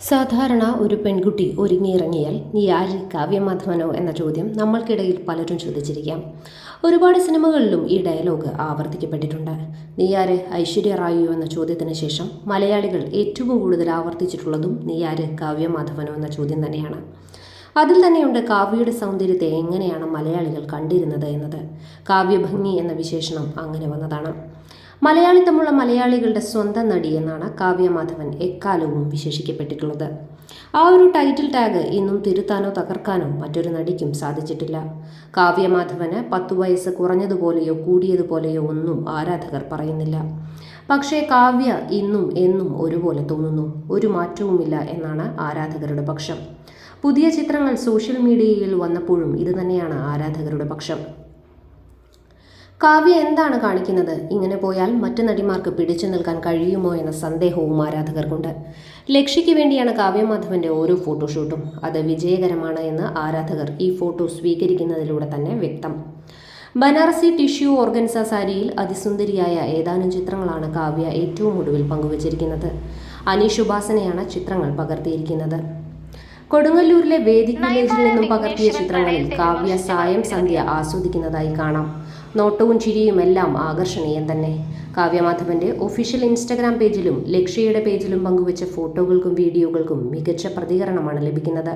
സാധാരണ ഒരു പെൺകുട്ടി ഒരുങ്ങിയിറങ്ങിയാൽ നീ ആര് കാവ്യമാധവനോ എന്ന ചോദ്യം നമ്മൾക്കിടയിൽ പലരും ചോദിച്ചിരിക്കാം. ഒരുപാട് സിനിമകളിലും ഈ ഡയലോഗ് ആവർത്തിക്കപ്പെട്ടിട്ടുണ്ട്. നീ ആര് ഐശ്വര്യ റായിയോ എന്ന ചോദ്യത്തിന് ശേഷം മലയാളികൾ ഏറ്റവും കൂടുതൽ ആവർത്തിച്ചിട്ടുള്ളതും നീ ആര് കാവ്യമാധവനോ എന്ന ചോദ്യം തന്നെയാണ്. അതിൽ തന്നെയുണ്ട് കാവ്യയുടെ സൗന്ദര്യത്തെ എങ്ങനെയാണ് മലയാളികൾ കണ്ടിരുന്നത് എന്നത്. കാവ്യഭംഗി എന്ന വിശേഷണം അങ്ങനെ വന്നതാണ്. മലയാളിത്തമുള്ള മലയാളികളുടെ സ്വന്തം നടി എന്നാണ് കാവ്യമാധവൻ എക്കാലവും വിശേഷിക്കപ്പെട്ടിട്ടുള്ളത്. ആ ഒരു ടൈറ്റിൽ ടാഗ് ഇന്നും തിരുത്താനോ തകർക്കാനോ മറ്റൊരു നടിക്കും സാധിച്ചിട്ടില്ല. കാവ്യമാധവന് പത്തു വയസ്സ് കുറഞ്ഞതുപോലെയോ കൂടിയതുപോലെയോ ഒന്നും ആരാധകർ പറയുന്നില്ല. പക്ഷേ കാവ്യ ഇന്നും എന്നും ഒരുപോലെ തോന്നുന്നു. ഒരു മാറ്റവുമില്ല എന്നാണ് ആരാധകരുടെ പക്ഷം. പുതിയ ചിത്രങ്ങൾ സോഷ്യൽ മീഡിയയിൽ വന്നപ്പോഴും ഇത് തന്നെയാണ് ആരാധകരുടെ പക്ഷം. കാവ്യ എന്താണ് കാണിക്കുന്നത്? ഇങ്ങനെ പോയാൽ മറ്റു നടിമാർക്ക് പിടിച്ചു നിൽക്കാൻ കഴിയുമോ എന്ന സന്ദേഹവും ആരാധകർക്കുണ്ട്. ലക്ഷ്യയ്ക്ക് വേണ്ടിയാണ് കാവ്യമാധവന്റെ ഓരോ ഫോട്ടോഷൂട്ടും. അത് വിജയകരമാണ് എന്ന് ആരാധകർ ഈ ഫോട്ടോ സ്വീകരിക്കുന്നതിലൂടെ തന്നെ വ്യക്തം. ബനാറസി ടിഷ്യൂ ഓർഗൻസ സാരിയിൽ അതിസുന്ദരിയായ ഏതാനും ചിത്രങ്ങളാണ് കാവ്യ ഏറ്റവും ഒടുവിൽ പങ്കുവച്ചിരിക്കുന്നത്. അനീഷ് ഉപാസനയാണ് ചിത്രങ്ങൾ പകർത്തിയിരിക്കുന്നത്. കൊടുങ്ങല്ലൂരിലെ വേദിക് വില്ലേജിൽ നിന്നും പകർത്തിയ ചിത്രങ്ങളിൽ കാവ്യ സായം സന്ധ്യ ആസ്വദിക്കുന്നതായി കാണാം. നോട്ടവും ചിരിയും എല്ലാം ആകർഷണീയം തന്നെ. കാവ്യമാധവന്റെ ഒഫീഷ്യൽ ഇൻസ്റ്റഗ്രാം പേജിലും ലക്ഷ്യയുടെ പേജിലും പങ്കുവച്ച ഫോട്ടോകൾക്കും വീഡിയോകൾക്കും മികച്ച പ്രതികരണമാണ് ലഭിക്കുന്നത്.